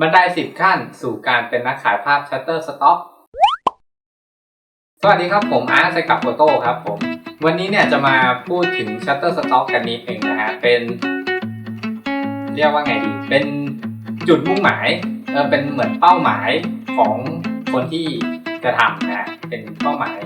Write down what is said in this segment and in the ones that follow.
บันไดสิบขั้นสู่การเป็นนักขายภาพชัตเตอร์สต็อกสวัสดีครับผมอาร์ตไซกับโฟโต้ครับผม วันนี้เนี่ยจะมาพูดถึงชัตเตอร์สต็อกกันนิดเองนะฮะ เป็น เรียกว่าไงดี เป็นจุดมุ่งหมายเออเป็นเหมือนเป้าหมายของคนที่จะทำนะฮะ เป็นเป้าหมาย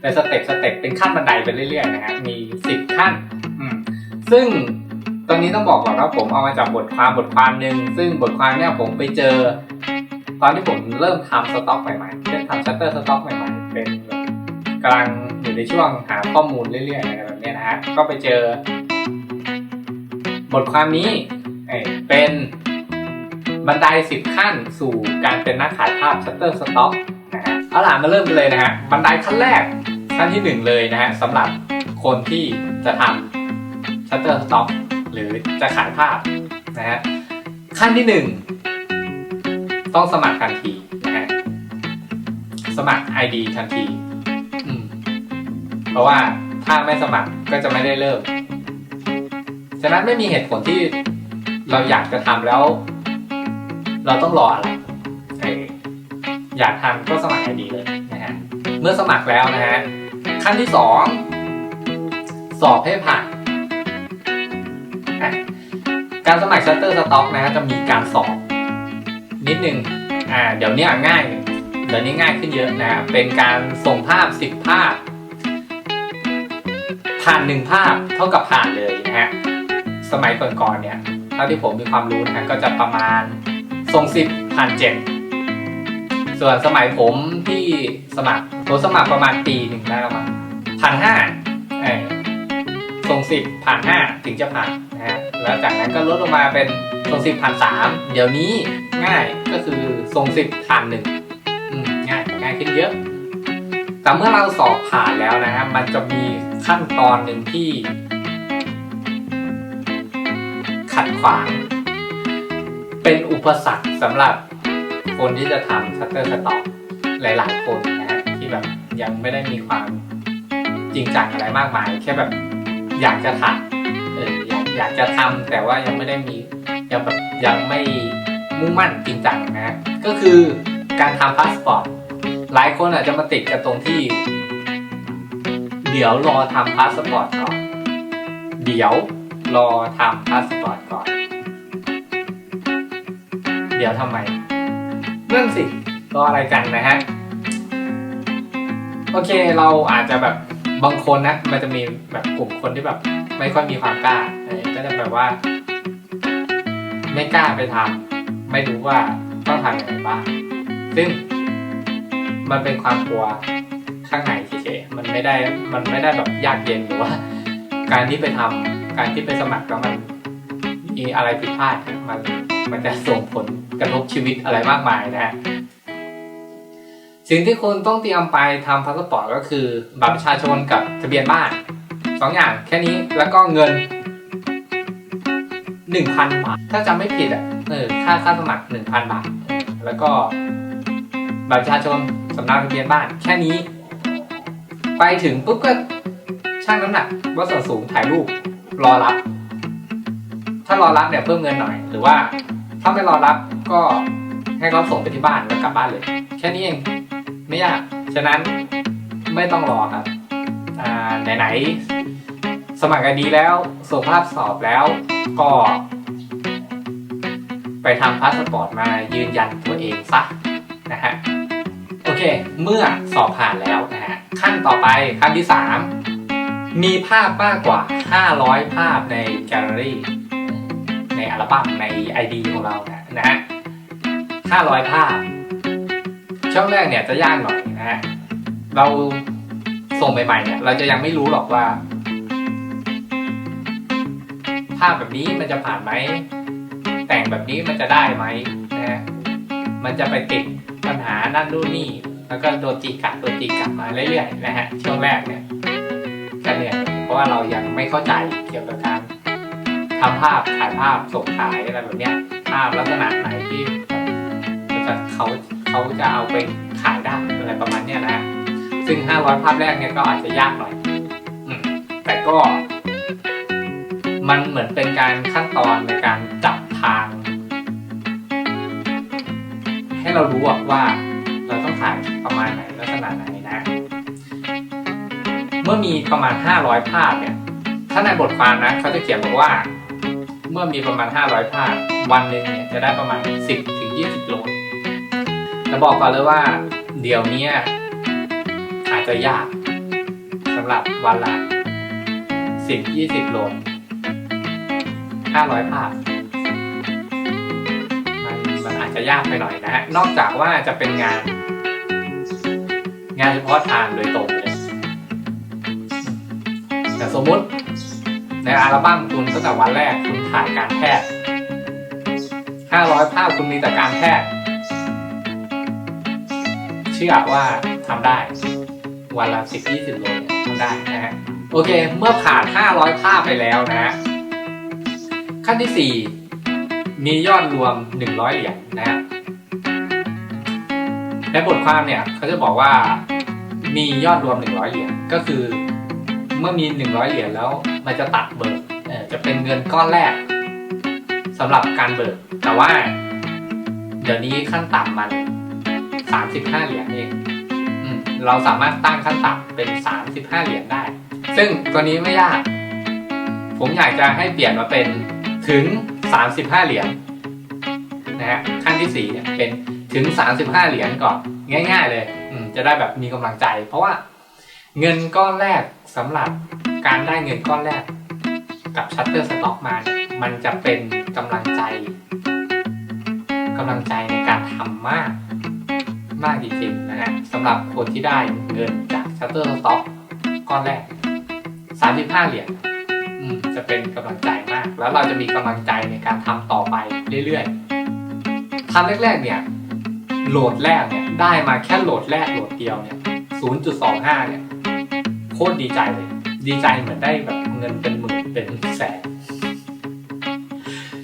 เป็นสเต็ปสเต็ปเป็นขั้นบันไดไปเรื่อยๆนะฮะ มีสิบขั้น อืม ซึ่ง ตอนนี้ต้องบอกก่อนว่าผมเอามาจากบทความบทความหนึ่งซึ่งบทความเนี่ยผมไปเจอ ตอนที่ผมเริ่มทำสต็อกใหม่ๆเริ่มทำชัตเตอร์สต็อกใหม่ๆเป็นกำลังอยู่ในช่วงหาข้อมูลเรื่อยๆอะไรแบบนี้นะฮะก็ไปเจอ บทความนี้เอเป็นบันไดสิบขั้นสู่การเป็นนักขายภาพชัตเตอร์สต็อกนะฮะเอาล่ะมาเริ่มกันเลยนะฮะบันไดขั้นแรกขั้นที่หนึ่งเลยนะฮะสำหรับคนที่จะทำชัตเตอร์สต็อก หรือจะขายภาพนะฮะขั้นที่หนึ่งต้องสมัครทันทีนะฮะสมัคร ID ทันทีเพราะว่าถ้าไม่สมัครก็จะไม่ได้เริ่มฉะนั้นไม่มีเหตุผลที่เราอยากจะทำแล้ว เราต้องรออะไรอยากทำก็สมัคร ID เลยนะฮะเมื่อสมัครแล้วนะฮะขั้นที่สองสอบให้ผ่าน การสมัคร Shutter Stock นะฮะจะมีการสอบนิดนึงอ่าเดี๋ยวนี้ง่าย เดี๋ยวนี้ง่ายขึ้นเยอะนะเป็นการส่งภาพ 10 ภาพ ผ่านหนึ่งภาพเท่ากับผ่านเลยนะฮะสมัยก่อนๆเนี่ยเท่าที่ผมมีความรู้นะก็จะประมาณส่งสิบผ่านเจ็ดส่วนสมัยผมที่สมัครผมสมัครประมาณปีหนึ่งได้แล้วมั้งผ่านห้าเออส่งสิบผ่านห้าถึงจะผ่าน นะฮะแล้วจากนั้นก็ลดลงมาเป็นส่งสิบผ่านสามเดี๋ยวนี้ง่ายก็คือส่งสิบผ่านหนึ่งง่ายง่ายขึ้นเยอะแต่เมื่อเราสอบผ่านแล้วนะฮะมันจะมีขั้นตอนหนึ่งที่ ขัดขวาง เป็นอุปสรรคสำหรับคนที่จะทำชัตเตอร์สต็อกหลาย ๆ คนนะฮะที่แบบยังไม่ได้มีความจริงจังอะไรมากมาย แค่แบบอยากจะทำ อยากจะทำแต่ว่ายังไม่ได้มียังแบบยังไม่มุ่งมั่นจริงจังนะ ก็คือการทำพาสปอร์ตหลายคนอาจจะมาติดกันตรงที่ เดี๋ยวรอทำพาสปอร์ตก่อน เดี๋ยวรอทำพาสปอร์ตก่อน เดี๋ยวทำไมนั่นสิรออะไรกันนะฮะ โอเคเราอาจจะแบบบางคนนะ มันจะมีแบบกลุ่มคนที่แบบ ไม่ค่อยมีความกล้า ก็จะแบบว่า ไม่กล้าไปทำไม่รู้ว่าต้องทำอย่างไรบ้างซึ่ง มันเป็นความกลัวข้างในเฉยๆมันไม่ได้มันไม่ได้แบบยากเย็นหรือว่า การที่ไปทำการที่ไปสมัครแล้วมันมีอะไรผิดพลาดมันมันจะส่งผลกระทบชีวิตอะไรมากมายนะฮะสิ่งที่คุณต้องเตรียมไปทำพาสปอร์ตก็คือบัตรประชาชนกับทะเบียนบ้านสองอย่างแค่นี้แล้วก็เงิน หนึ่งพันบาท ถ้าจำไม่ผิดอะเออค่าค่าสมัครหนึ่งพันบาท แล้วก็บัตรประชาชนสำเนาทะเบียนบ้าน แค่นี้ ไปถึงปุ๊บก็ช่างน้ำหนักวัดส่วนสูงถ่ายรูปรอรับ ถ้ารอรับเนี่ยเพิ่มเงินหน่อย หรือว่าถ้าไม่รอรับก็ให้เขาส่งไปที่บ้านแล้วกลับบ้านเลย แค่นี้เองไม่ยาก ฉะนั้นไม่ต้องรอครับ อ่าไหนๆ สมัครกันดีแล้วส่งภาพสอบแล้ว ก็ ไปทำพาสปอร์ตมายืนยันตัวเองซะนะฮะโอเค เมื่อสอบผ่านแล้วนะฮะขั้นต่อไปขั้นที่ 3 มีภาพมากกว่า 500 ภาพในแกลเลอรี่ในอัลบั้มใน ID ของเรานะนะฮะ500 ภาพ ช่วงแรกเนี่ยจะยากหน่อยนะฮะเราส่งใหม่ๆเนี่ยเราจะยังไม่รู้หรอกว่า ภาพแบบนี้มันจะผ่านไหม แต่งแบบนี้มันจะได้ไหมนะฮะมันจะไปติดปัญหานั่นนู่นนี่แล้วก็โดนตีกลับโดนตีกลับมาเรื่อยๆนะฮะช่วงแรกเนี่ยก็เนื่ยเพราะว่าเรายังไม่เข้าใจเกี่ยวกับการทำภาพถ่ายภาพส่งขายอะไรแบบเนี้ยภาพลักษณะไหนที่จะเขาเขาจะเอาไปขายได้อะไรประมาณเนี้ยนะฮะซึ่ง 500 ภาพแรกเนี่ยก็อาจจะยากหน่อยแต่ก็ มันเหมือนเป็นการขั้นตอนในการจับทาง ให้เรารู้ว่าเราต้องถ่ายประมาณไหนลักษณะไหนนะ เมื่อมีประมาณ 500 ภาพเนี่ย ถ้าในบทความนะเขาจะเขียนบอกว่า เมื่อมีประมาณ 500 ภาพ วันหนึ่งเนี่ยจะได้ประมาณ 10ถึง20โหลดแต่บอกก่อนเลยว่าเดี๋ยวนี้อาจจะยากสำหรับวันละ10 20โหลด 500 ภาพมันมันอาจจะยากไปหน่อยนะฮะ นอกจากว่าจะเป็นงาน งานเฉพาะทางโดยตรงเลย แต่สมมุติในอัลบั้มคุณตั้งแต่วันแรกคุณถ่ายการแพทย์ 500 ภาพคุณมีแต่การแพทย์ เชื่อว่าทำได้ วันละ 10 20โลเนี่ยทำได้นะฮะ โอเค เมื่อผ่าน 500 ภาพไปแล้วนะฮะ ขั้นที่ 4 มียอดรวม 100 เหรียญนะฮะในบทความเนี่ยเขาจะบอกว่ามียอดรวม 100 เหรียญก็คือ เมื่อมี 100 เหรียญแล้วมันจะตัดเบิกจะเป็นเงินก้อนแรกสำหรับการเบิก แต่ว่า เดี๋ยวนี้ขั้นต่ำมัน35เหรียญเองเราสามารถตั้งขั้นต่ำเป็น 35 เหรียญได้ ซึ่งตัวนี้ไม่ยาก ผมอยากจะให้เปลี่ยนมาเป็น ถึง 35 เหรียญนะฮะขั้นที่4เนี่ยเป็นถึง 35 เหรียญก่อนง่าย ๆ เลยอืมจะได้แบบมีกำลังใจ เพราะว่าเงินก้อนแรกสำหรับการได้เงินก้อนแรกกับชัตเตอร์สต็อกมาเนี่ยมันจะเป็นกำลังใจกำลังใจในการทำมากมากจริงๆนะฮะสำหรับคนที่ได้เงินจากชัตเตอร์สต็อกก้อนแรก 35 เหรียญ จะเป็นกำลังใจมาก แล้วเราจะมีกำลังใจในการทำต่อไปเรื่อยๆทำแรกๆเนี่ยโหลดแรกเนี่ยได้มาแค่โหลดแรกโหลดเดียวเนี่ย0.25เนี่ยโคตรดีใจเลย ดีใจเหมือนได้แบบเงินเป็นหมื่นเป็นแสน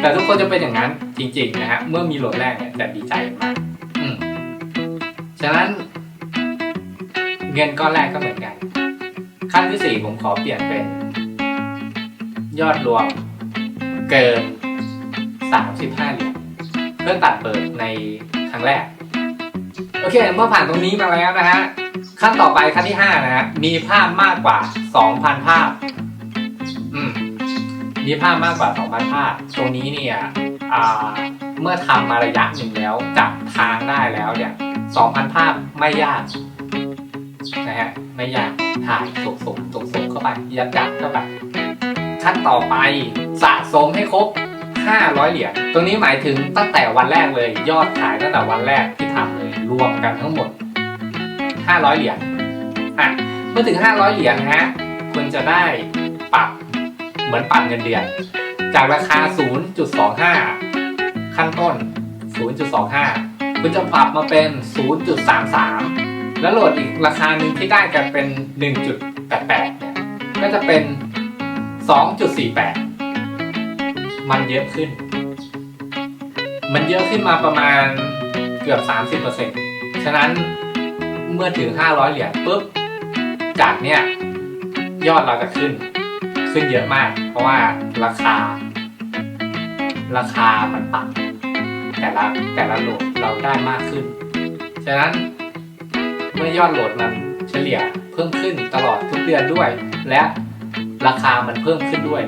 แต่ทุกคนจะเป็นอย่างนั้นจริงๆนะฮะเมื่อมีโหลดแรกเนี่ยจะดีใจมากอืมฉะนั้นเงินก้อนแรกก็เหมือนกัน ขั้นที่สี่ผมขอเปลี่ยนเป็น ยอดรวมเกิน 35เหรียญเพื่อตัดเปิดในครั้งแรก โอเค เมื่อผ่านตรงนี้มาแล้วนะฮะ ขั้นต่อไปขั้นที่ 5 นะฮะ มีภาพมากกว่า 2,000 ภาพ อืม มีภาพมากกว่า 2,000 ภาพ ตรงนี้เนี่ยอ่าเมื่อทำมาระยะหนึ่งแล้วจับทางได้แล้วเนี่ย 2,000 ภาพไม่ยากนะฮะ ไม่ยากถ่ายส่งส่งส่งส่งเข้าไปยัดยัดเข้าไป ขั้นต่อไป สะสมให้ครบ 500 เหรียญตรงนี้หมายถึงตั้งแต่วันแรกเลย ยอดขายตั้งแต่วันแรกที่ทำเลยรวมกันทั้งหมด 500 เหรียญอะเมื่อถึง 500 เหรียญนะฮะคุณจะได้ปรับเหมือนปรับเงินเดือน จากราคา 0.25 ขั้นต้น 0.25 คุณจะปรับมาเป็น 0.33 แล้วโหลดอีกราคาหนึ่งที่ได้กันเป็น 1.88 เนี่ยก็จะเป็น 2.48 มันเยอะขึ้น มันเยอะขึ้นมาประมาณเกือบ 30%ฉะนั้นเมื่อถึง 500 เหรียญปุ๊บ จากเนี่ยยอดเราจะขึ้น ขึ้นเยอะมาก เพราะว่าราคา ราคามันต่ำแต่ละแต่ละโหลดเราได้มากขึ้น ฉะนั้นเมื่อยอดโหลดมันเฉลี่ยเพิ่มขึ้นตลอดทุกเดือนด้วย และ ราคามันเพิ่มขึ้นด้วย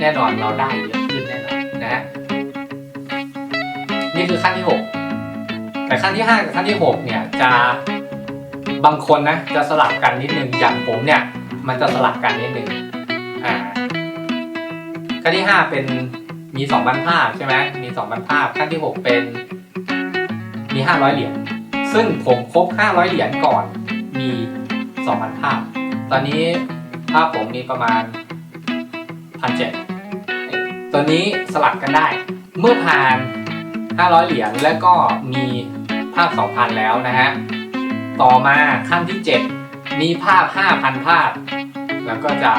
แน่นอนเราได้เยอะขึ้นแน่นอนนะฮะนี่คือขั้นที่ 6 แต่ขั้นที่ 5 กับขั้นที่ 6 เนี่ยจะบางคนนะจะสลับกันนิดนึงอย่างผมเนี่ย มันจะสลับกันนิดนึงอ่าขั้นที่ 5 เป็นมี2บรรภาพใช่ไหมมี2บรรภาพขั้นที่ 6 เป็นมี 500 เหรียญซึ่งผมครบ 500 เหรียญก่อนมี2บรรภาพ ตอนนี้ภาพผมมีประมาณพันเจ็ดตัวนี้สลับกันได้ เมื่อผ่าน 500 เหรียญแล้วก็มีภาพ 2,000 แล้วนะฮะ ต่อมาขั้นที่ 7 มีภาพ 5,000 ภาพ แล้วก็จะ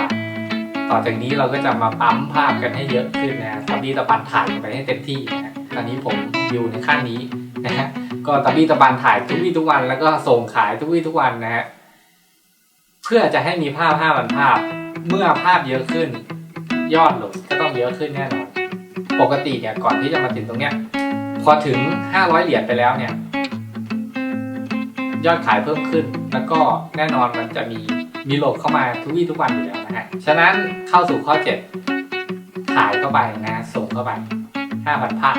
ต่อจากนี้เราก็จะมาปั๊มภาพกันให้เยอะขึ้นนะตะบี้ตะบันถ่ายไปให้เต็มที่นะฮะตอนนี้ผมอยู่ในขั้นนี้นะฮะ ก็ตะบี้ตะบันถ่ายทุกวี่ทุกวันแล้วก็ส่งขายทุกวี่ทุกวันนะฮะ พื่อจะให้มีภาพ5,000ภาพ เมื่อภาพเยอะขึ้น ยอดโหลดก็ต้องเยอะขึ้นแน่นอนปกติเนี่ยก่อนที่จะมาถึงตรงเนี้ยพอถึง 500 เหรียญไปแล้วเนี่ย ยอดขายเพิ่มขึ้น แล้วก็แน่นอนมันจะมีมีโหลดเข้ามาทุกวี่ทุกวันอยู่แล้วนะฮะฉะนั้นเข้าสู่ข้อ 7 ขายเข้าไปนะส่งเข้าไป 5,000ภาพ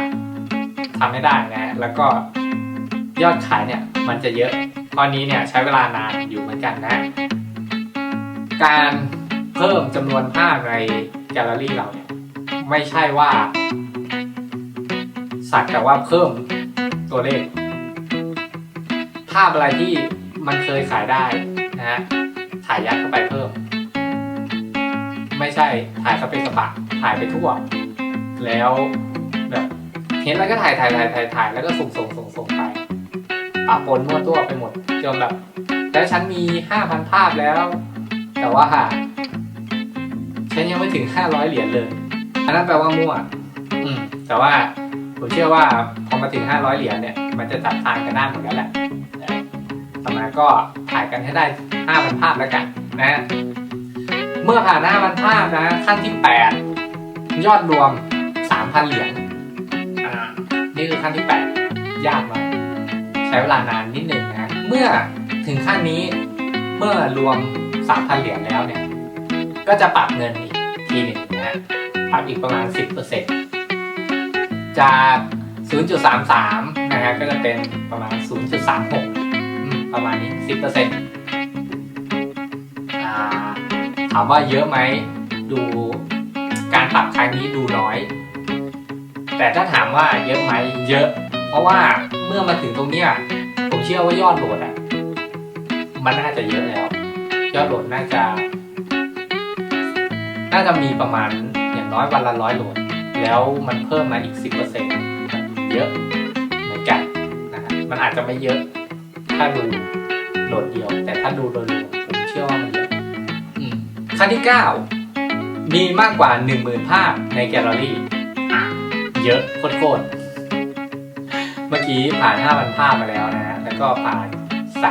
ทำไม่ได้นะแล้วก็ยอดขายเนี่ยมันจะเยอะข้อนี้เนี่ยใช้เวลานานอยู่เหมือนกันนะ การเพิ่มจำนวนภาพในแกลเลอรี่เราเนี่ยไม่ใช่ว่า สักแต่ว่าเพิ่มตัวเลข ภาพอะไรที่มันเคยขายได้นะฮะถ่ายยัดเข้าไปเพิ่ม ไม่ใช่ถ่ายสเปซสปะถ่ายไปทั่ว แล้วแบบเห็นแล้วก็ถ่ายถ่ายถ่ายถ่ายถ่ายแล้วก็ส่งส่งส่งส่งไปปะปนมั่วตัวไปหมดจนแบบ แล้วฉันมีห้าพันภาพแล้ว แต่ว่าฉันยังไม่ถึงห้าร้อยเหรียญเลย อันนั้นแปลว่ามั่ว อืม แต่ว่าผมเชื่อว่าพอมาถึง500เหรียญเนี่ย มันจะจับทางกันได้หมดแล้วแหละนะต่อมาก็ถ่ายกันให้ได้5,000ภาพแล้วกันนะ เมื่อผ่าน5,000ภาพนะขั้นที่8ยอดรวม3,000เหรียญอ่านี่คือขั้นที่8ยากหน่อยใช้เวลานานนิดหนึ่งนะ เมื่อถึงขั้นนี้เมื่อรวม 3,000 เหรียญแล้วเนี่ย ก็จะปรับเงินอีกทีหนึ่งนะฮะปรับอีกประมาณ 10%จาก 0.33 นะฮะก็จะเป็นประมาณ 0.36อืมประมาณนี้ 10%อ่าถามว่าเยอะไหมดูการปรับครั้งนี้ดูน้อย แต่ถ้าถามว่าเยอะไหมเยอะ เพราะว่าเมื่อมาถึงตรงเนี้ยผมเชื่อว่ายอดโหลดอะมันน่าจะเยอะแล้ว ยอดโหลดน่าจะ น่าจะมีประมาณอย่างน้อยวันละร้อยโหลด แล้วมันเพิ่มมาอีก 10%เยอะเหมือนกันนะฮะมันอาจจะไม่เยอะ ถ้าดูโหลดเดียว แต่ถ้าดูโดยรวมผมเชื่อว่ามันเยอะขั้นที่ 9 มีมากกว่า 10,000 ภาพในแกลเลอรี่ เยอะโคตรเมื่อกี้ผ่าน 5,000 ภาพมาแล้วนะ แล้วก็ผ่าน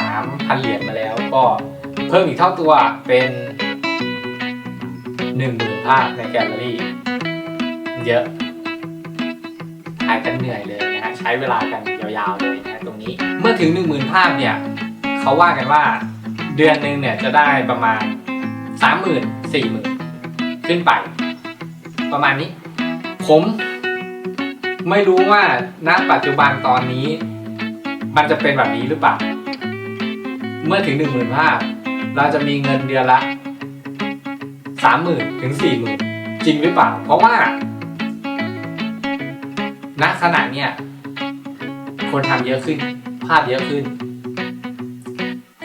3,000 เหรียญมาแล้วก็ พิ่มอีกเท่าตัวเป็น10,000ภาพในแกลเลอรี่ เยอะถ่ายกันเหนื่อยเลยนะฮะใช้เวลากันยาวๆเลยนะตรงนี้ เมื่อถึง 10,000 ภาพเนี่ยเขาว่ากันว่าเดือนหนึ่งเนี่ยจะได้ประมาณ 30,000 40,000 ขึ้นไป ประมาณนี้ ผมไม่รู้ว่าณปัจจุบันตอนนี้ มันจะเป็นแบบนี้หรือเปล่า เมื่อถึง 10,000 ภาพ เราจะมีเงินเดือนละ 30,000ถึง40,000 จริงหรือเปล่า เพราะว่าณขณะเนี้ยคนทำเยอะขึ้น ภาพเยอะขึ้น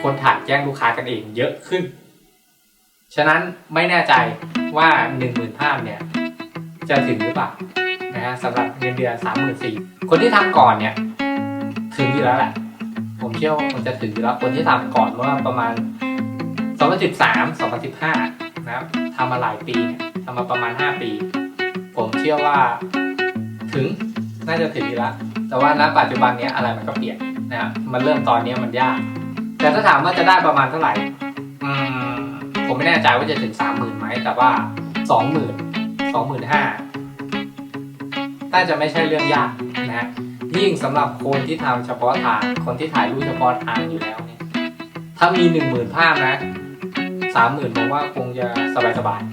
คนถ่ายแจ้งลูกค้ากันเองเยอะขึ้น ฉะนั้นไม่แน่ใจว่าหนึ่งหมื่นภาพเนี่ย จะถึงหรือเปล่านะฮะสำหรับเงินเดือนสามหมื่นสี่คนที่ทำก่อนเนี่ย ถึงอยู่แล้วแหละผมเชื่อว่ามันจะถึงอยู่แล้วคนที่ทำก่อนเมื่อประมาณ 2013 2015 นะครับทำมาหลายปีเนี่ยทำมาประมาณ 5 ปี ผมเชื่อว่าถึงน่าจะถึงแล้ว แต่ว่าณปัจจุบันเนี้ยอะไรมันก็เปลี่ยนนะครับมันเริ่มตอนนี้มันยาก แต่ถ้าถามว่าจะได้ประมาณเท่าไหร่อืมผมไม่แน่ใจว่าจะถึงสามหมื่นไหมแต่ว่าสองหมื่นสองหมื่นห้าน่าจะไม่ใช่เรื่องยากนะฮะยิ่งสำหรับคนที่ทำเฉพาะทาง คนที่ถ่ายรูปเฉพาะทางอยู่แล้วเนี่ยถ้ามีหนึ่งหมื่นภาพนะ สามหมื่นผมว่าคงจะสบายๆ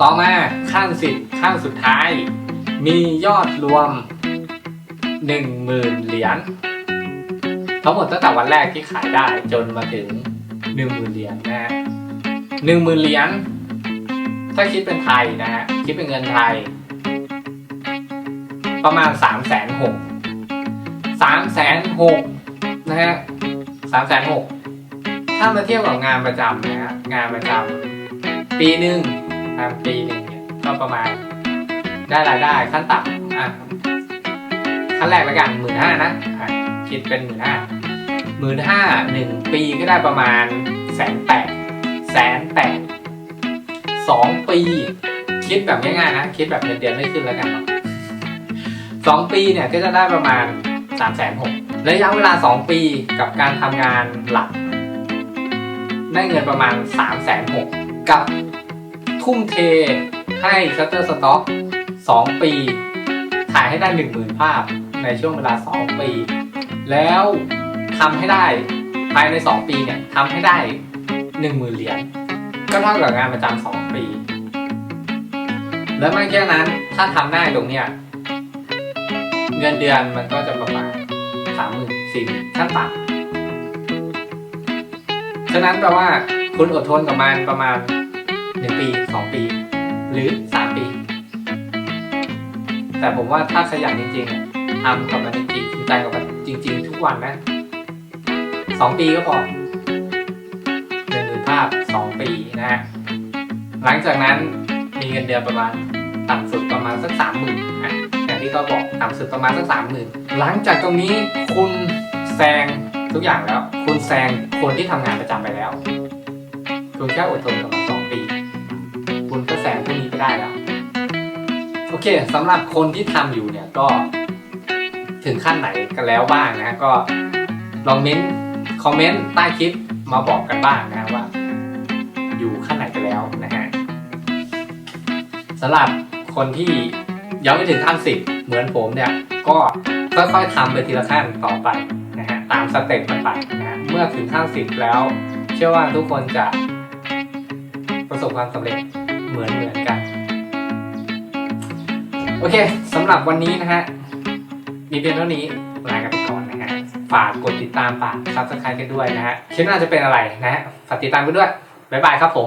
ต่อมาขั้นสิบขั้นสุดท้าย มียอดรวมหนึ่งหมื่นเหรียญทั้งหมดตั้งแต่วันแรกที่ขายได้จนมาถึงหนึ่งหมื่นเหรียญนะฮะหนึ่งหมื่นเหรียญถ้าคิดเป็นไทยนะฮะคิดเป็นเงินไทย ประมาณสามแสนหกสามแสนหกนะฮะสามแสนหก ถ้ามาเทียบกับงานประจำนะฮะงานประจำปีหนึ่งทำปีหนึ่งเนี่ยก็ประมาณ ได้รายได้ขั้นต่ำอะขั้นแรกล้วกันหมื่นห้านะคิดเป็นหมื่นห้าหมื่นห้าหนึ่งปีก็ได้ประมาณแสนแปดแสนแปดสองปี คิดแบบง่ายๆนะ คิดแบบเดือนๆไม่ขึ้นแล้วกันสองปีเนี่ยก็จะได้ประมาณสามแสนหกระยะเวลาสองปีกับการทำงานหลัก ได้เงินประมาณสามแสนหกกับทุ่มเทให้ Shutterstock สองปี ถ่ายให้ได้หนึ่งหมื่นภาพในช่วงเวลาสองปี แล้วทำให้ได้ภายในสองปีเนี่ยทำให้ได้หนึ่งหมื่นเหรียญก็เท่ากับงานประจำสองปี แล้วไม่แค่นั้นถ้าทำได้ตรงเนี้ยเงินเดือนมันก็จะประมาณสามหมื่นสี่หมื่นขั้นต่ำ ฉะนั้นแปลว่าคุณอดทนกับมันประมาณหนึ่งปีสองปี หรือสามปี แต่ผมว่าถ้าขยันจริงๆทำกับมันจริงๆจริงใจกับมันจริง ๆ ทุกวันนะสองปีก็พอหนึ่งหมื่นภาพสองปีนะฮะหลังจากนั้นมีเงินเดือนประมาณต่ำสุดประมาณสักสามหมื่นนะอย่างที่เขาบอกต่ำสุดประมาณสักสามหมื่นหลังจากตรงนี้คุณแซง ทุกอย่างแล้ว คุณแซงคนที่ทำงานประจำไปแล้ว คุณแค่อดทนกับมันสองปี คุณก็แซงพวกนี้ไปได้แล้ว โอเคสำหรับคนที่ทำอยู่เนี่ยก็ ถึงขั้นไหนกันแล้วบ้างนะก็ลองเม้นคอมเมนต์ใต้คลิปมาบอกกันบ้างนะว่า อยู่ขั้นไหนกันแล้วนะฮะสำหรับคนที่ยังไม่ถึงขั้นสิบเหมือนผมเนี่ย ก็ค่อยๆทำไปทีละขั้นต่อไป ตามสเต็ปมันไปนะเมื่อถึงขั้นสิบแล้ว เชื่อว่าทุกคนจะประสบความสำเร็จเหมือนเหมือนกัน โอเคสำหรับวันนี้นะฮะ มีเพียงเท่านี้ลากันไปก่อนนะฮะ ฝากกดติดตามฝากซับสไครต์กันด้วยนะฮะคลิปหน้าจะเป็นอะไรนะฮะฝากติดตามกันด้วย บ๊ายบายครับผม